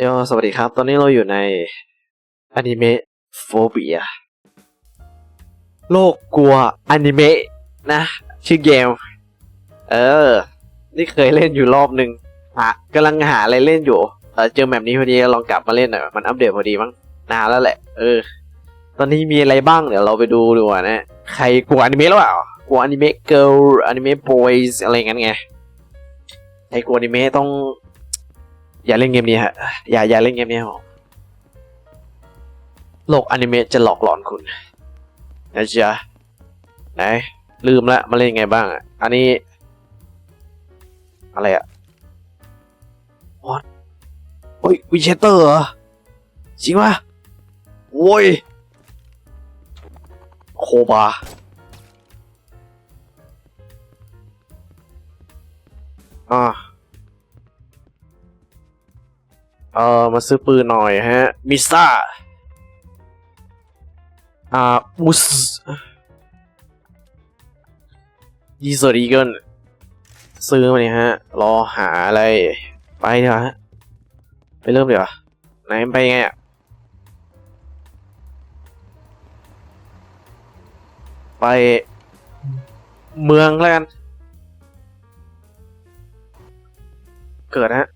โยสวัสดีครับ ตอนนี้เราอยู่ในอนิเมะโฟเบียโลกกลัวอนิเมะนะ ชื่อเกม เออ นี่เคยเล่นอยู่รอบหนึ่งหากำลังหาอะไรเล่นอยู่เออเจอแบบนี้พอดีลองกลับมาเล่นหน่อย มันอัปเดตพอดีมั้งนานแล้วแหละ เออ ตอนนี้มีอะไรบ้างเดี๋ยวเราไปดูดีกว่านะ ใครกลัวอนิเมะหรือเปล่ากลัวอนิเมะเกิร์ลอนิเมะบอยส์อะไรงั้นไงใครกลัวอนิเมะต้อง อย่าเล่นเกมนี้ฮะ อย่าอย่าเล่นเกมนี้ครับโลกอนิเมะจะหลอกหลอนคุณนะจ๊ะไหนลืมละมาเล่นไงบ้างอะ อันนี้ อะไรอะ what โอ้ยวิเชเตอร์เหรอจริงปะโว้ยโคบาอ่า เออมาซื้อปืนหน่อยฮะ มิซ่า อ่ามุสยีสรีเกินซื้อมาเนี่ยฮะ รอหาอะไร ไปเดี๋ยวาฮะ ไปเริ่มเดี๋ยวาไหนมันไปไงอะ ไปเมืองแล้วกัน เกิดฮะ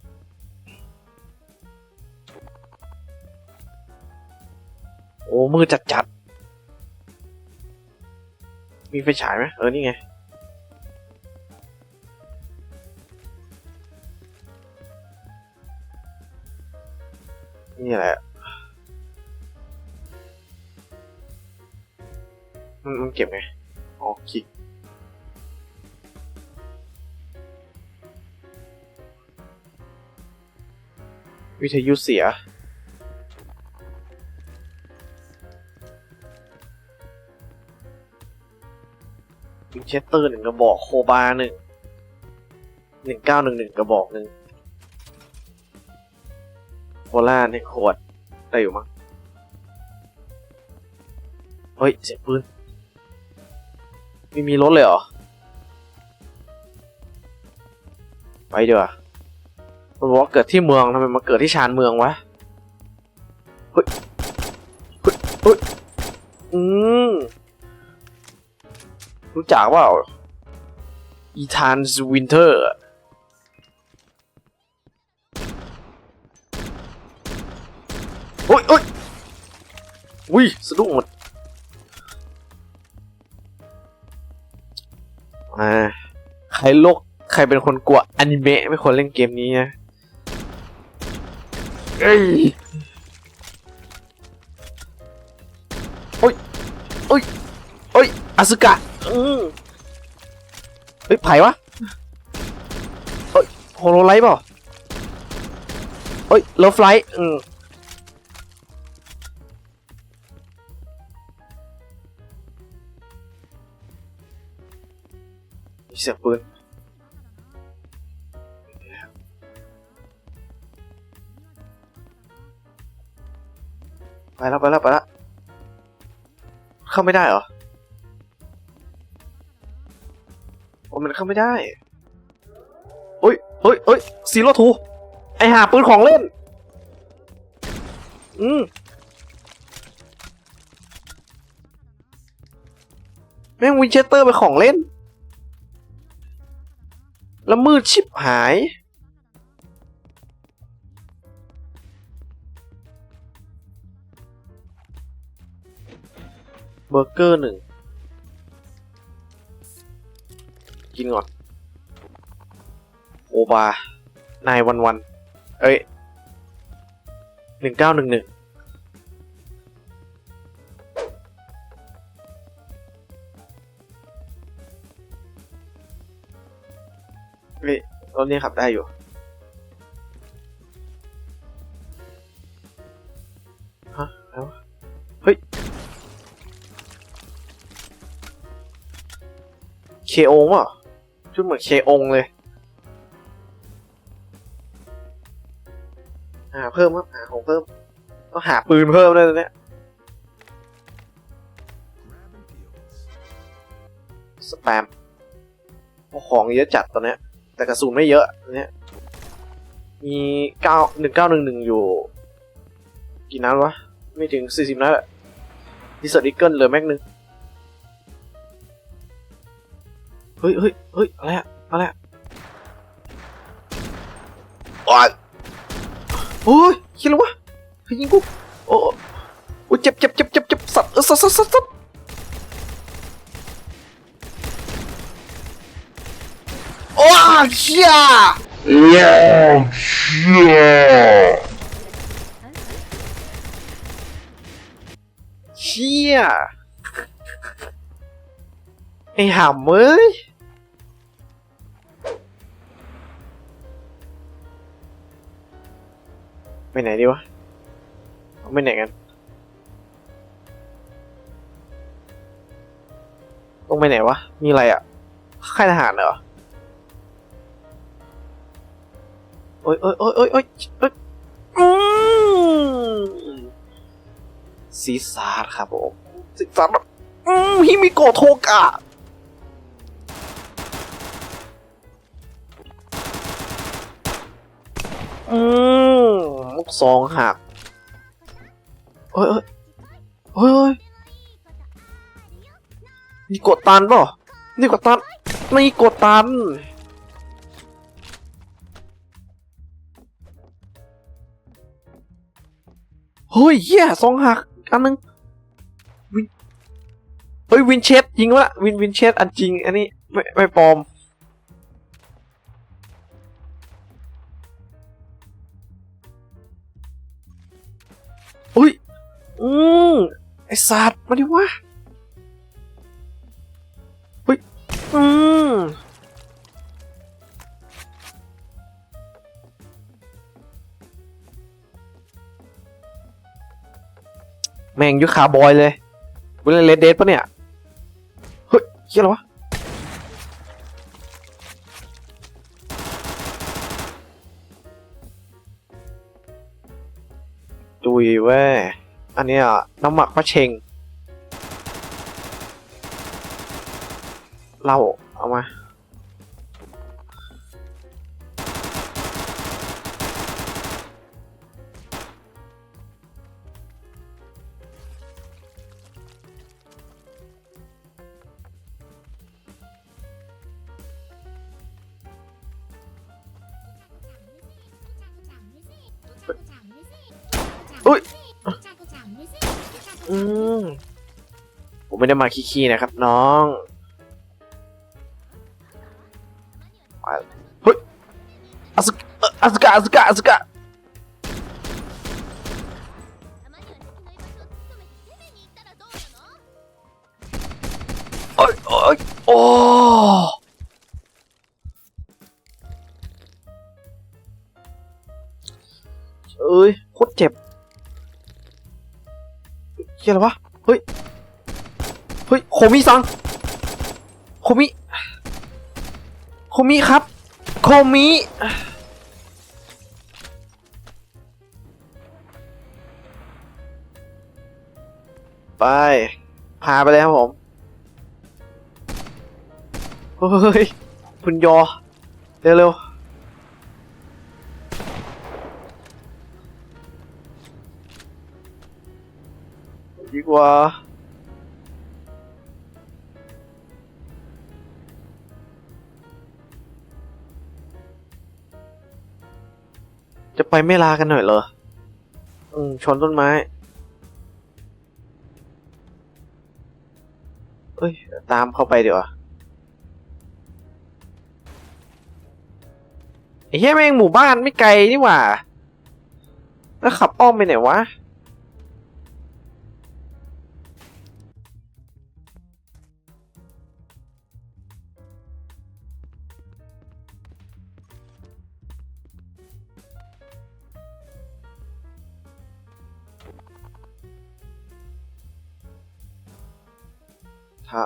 อ้มือจัดจัดๆมีไฟฉายไหมเออ นี่ไง นี่แหละ มันมันเก็บไง อ๋อ คลิกวิทยุเสีย วินเชสเตอร์หนึ่งกระบอกโคบาหนึ่งหนึ่งเก้าหนึ่งหนึ่งกระบอกหนึ่งโคล่าหนึ่งขวดได้อยู่มั้งเฮ้ยเสียงปืนไม่มีรถเลยเหรอ ไปดีกว่ามันบอกว่าเกิดที่เมืองทำไมมาเกิดที่ชานเมืองวะเฮ้ยเฮ้ยเฮ้ยอืม รู้จักเปล่าอีธานสวินเทอร์โอ้ยโอ้ยอุ้ยสะดุ้งหมดอ่าใครโลกใครเป็นคนกลัวอนิเมะไม่ควรเล่นเกมนี้นะเอ้ยโอ้ยโอ้ยโอ้ยอสึกะ เฮ้ยไผ่วะเฮ้ยโฮโลไลท์เปล่าเฮ้ยเลิฟไลท์อืมมีเสียงปืนไปแล้วไปแล้วไปแล้วเข้าไม่ได้เหรอาไม่ได้เฮ้ยเฮ้ยเฮ้ยซีโร่ทูไอหาปืนของเล่น อืมแม่งวินเชสเตอร์เป็นของเล่น แล้วมืดชิบหายเบอร์เกอร์หนึ่ง กินก่อน โอบานายวันวัน เอ้ยหนึ่งเก้าหนึ่งหนึ่งเฮ้ยรถนี้ขับได้อยู่ฮะแล้วเฮ้ย เคองป่ะ ชุดเหมือนเคองเลย หาเพิ่มครับหาของเพิ่มต้องหาปืนเพิ่มเลยตอนนี้สแปมโอ้ของเยอะจัดตอนนี้แต่กระสุนไม่เยอะตอนเนี้ยมีเก้าหนึ่งเก้าหนึ่งหนึ่งอยู่ กี่นัดวะ ไม่ถึงสี่สิบนัดอะดิสเซอร์ดิเกิลเหลือแม็กหนึ่ง เฮ้ยเฮ้ยเฮ้ยอะไรอะอะไรอะโอ้ยโอ้ยคิดแล้ววะเฮ้ยยิงกูโอ้โอ้ยเจ็บเจ็บเจ็บเจ็บเจ็บสัตว์เออสัตว์สัตว์สัตว์สัตว์โอ้ยเชี่ย Oh, shit! เชี่ยไอ้ห่ำเอ้ย ไปไหนดีวะเอาไปไหนกัน ต้องไปไหนวะ มีอะไรอะ ค่ายทหารเหรอโอ้ยโอ้ยโอ้ยโอ้ยโอ้ยโอ้ยอืมซีซาร์ครับผมซีซาร์อืมฮิมิโกะโทกะอืม ซองหักเฮ้ยเฮ้ยเฮ้ยนี่กดตันป่ะนี่กดตันนี่กดตันเฮ้ยเหี้ยซองหักอันนึงวินเฮ้ยวินเชสจริงวะวินวินเชสอันจริงอันนี้ไม่ไม่ปลอม อุ้ย อืมไอสัตว์มาดิวะเฮ้ย อืมแม่งยุคคาร์บอยเลยกูเล่นเลดเดทปะเนี่ย เฮ้ยเฮียอะไรวะ ยเว้ย อันนี้อะน้ำหมักพระเชงเหล้าเอามา อุ๊ยอืมผมไม่ได้มาขี้ๆนะครับ น้องมาเฮ้ยอาสกเอ่ออาสกาอาสกาอาสกาโอ้ยโอ้ยโอ้เอ้ยโคตรเจ็บ เฮียอะไรวะ เฮ้ย เฮ้ย โคมิซัง โคมิ โคมิครับ โคมิไป พาไปเลยครับผม เฮ้ย คุณยอ เร็วๆ ดีกว่า จะไปไม่ลากันหน่อยเหรอ อืมชนต้นไม้ เอ้ย ตามเข้าไปเดี๋ยวาไอ้เหี้ยแม่งหมู่บ้านไม่ไกลนี่หว่า แล้วขับอ้อมไปไหนวะ ถ้า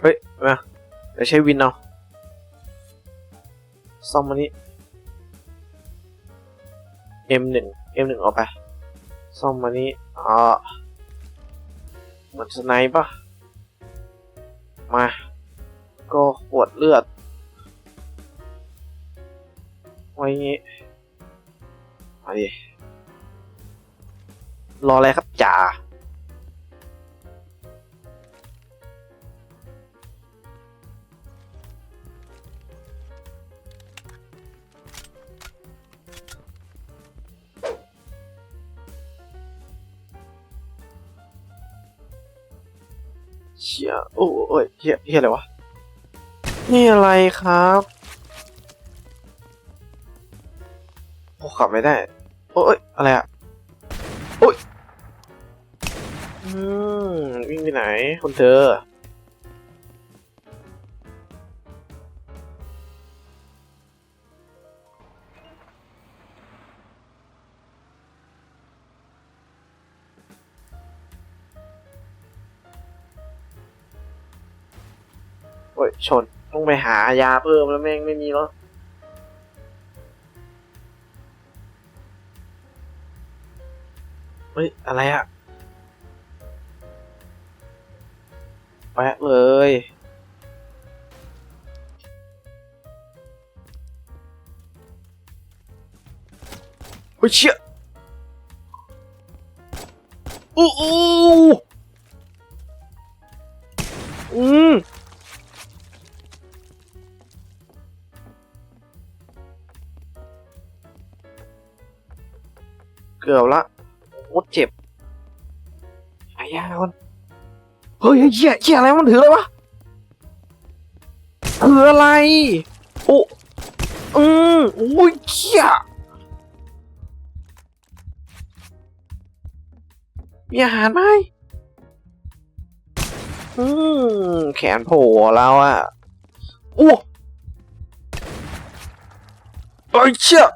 เฮ้ยมาเดี๋ยวใช้วินเอาซ่อมมันนี้ M1 M1 เอาไปซ่อมมันนี้อ่ามันสไนป์ปะมา ก็ขวดเลือด ไว้งี้มาดิ รออะไรครับจ่าเชี่ยโอ้ยเฮียเฮียอะไรวะ นี่อะไรครับโอ้ขับไม่ได้ โอ้ยอะไรอะ วิ่งไปไหนคนเธอ โอ้ย ชน ต้องไปหายาเพิ่มแล้วแม่งไม่มีแล้วเฮ้ย อะไรอะ แปะเลยเฮ้ยเชี่ยอู้อู้อืมเกือบละโคตรเจ็บหายาก่อน เฮ้ยเหี้ยเหี้ยอะไรมันถืออะไรวะถืออะไร โอ้อืมโอ้ยเหี้ยมีอาหารไหมอืมแขนโผล่แล้วอะโอ้ไอ้ยเชี่ย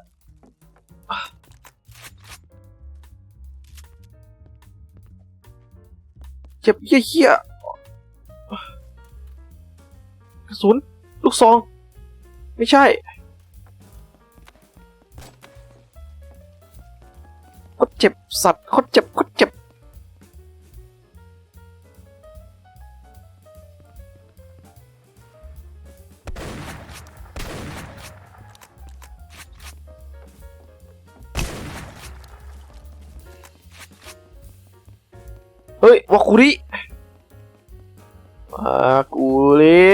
เจ็บเหี้ยๆกระสุน ลูกซอง ไม่ใช่คดเจ็บสัตว์คตรเจ็บโคตรเจ็บ วาคุริวาคุริ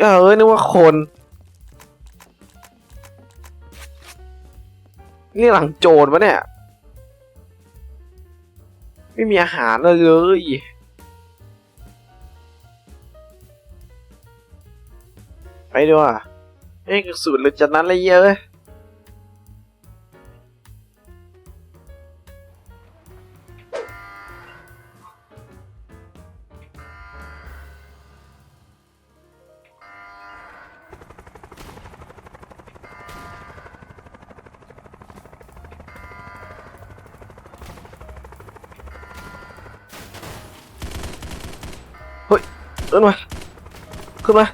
เอ้ยนึกว่าคน นี่หลังโจรปะเนี่ย ไม่มีอาหารเลย ไปดูอะเอ้กระสุนหรือจะนั้นอะไรเยอะ นมาขึ้นมา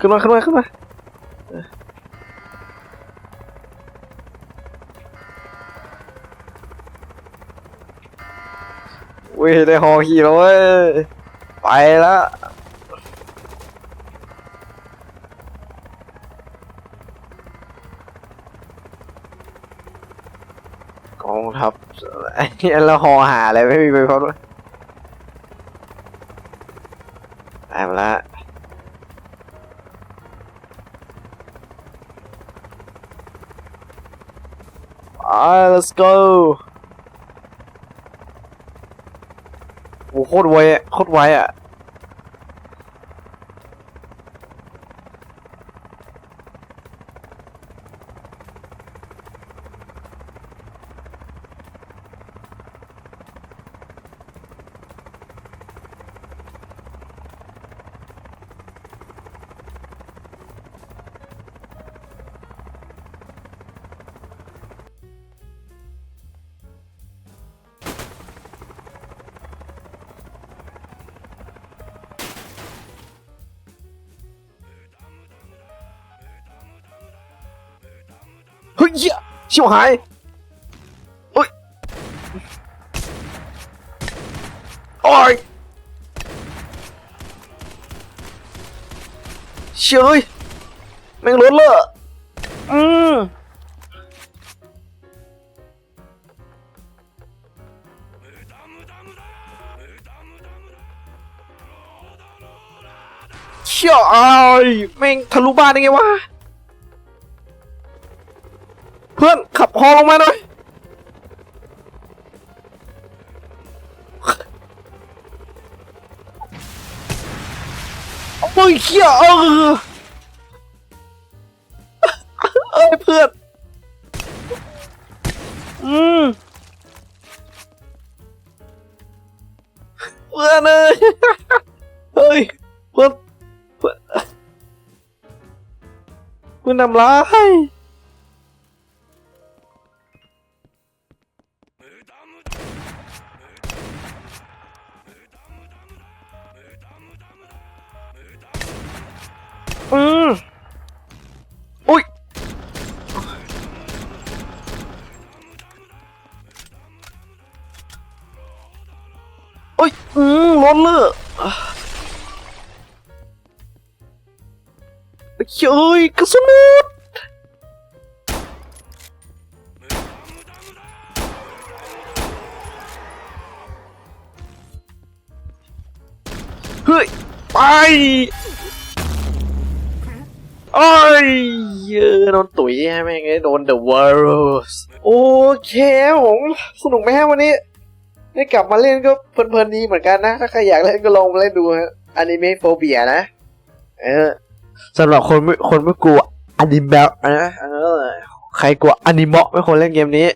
ขึ้นมาขึ้นมาขึ้นมาเว้ยได้ฮอขี่แล้วเว้ยไปแล้ว กองทัพไอ้ เนี่ยแล้วฮอหาอะไรไม่มีไปเพราะว่าตายมาละไป let's go โอ้โหโคตรไวอะโคตรไวอะ ยเหี้ยชิบหายอุ้ยโอ้ยเชยแม่งรถเลยอืมเชี่ยไอ้แม่งทะลุบ้านได้ไงวะ เพื่อนขับฮอลงมาหน่อยโอ้ยเขี้ยเออเอ้ยเพื่อน อืมเพื่อนเอ้ยเฮ้ยเพื่อนเพื่อนเพื่อนนำร้าย อุ้ย อืมร้อนเลยอะเฮ้ยกระสุนเฮ้ย ไปโอ้ยเยอโดนตุ๋ยแม่งไอ้โดน The World โอเคผมสนุกไหมฮะวันนี้ ได้กลับมาเล่นก็เพลินๆดีเหมือนกันนะ ถ้าใครอยากเล่นก็ลองมาเล่นดูฮะอนิเมะโฟเบียนะ เออสำหรับคนไม่คนไม่กลัวอนิเมะนะเออใครกลัวอนิเมะไม่ควรเล่นเกมนี้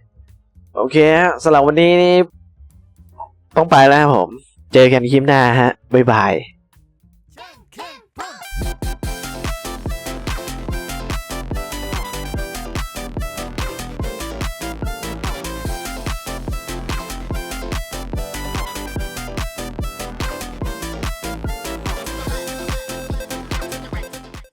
โอเคฮะสำหรับวันนี้นี่ต้องไปแล้วครับผม เจอกันคลิปหน้าฮะ บ๊ายบาย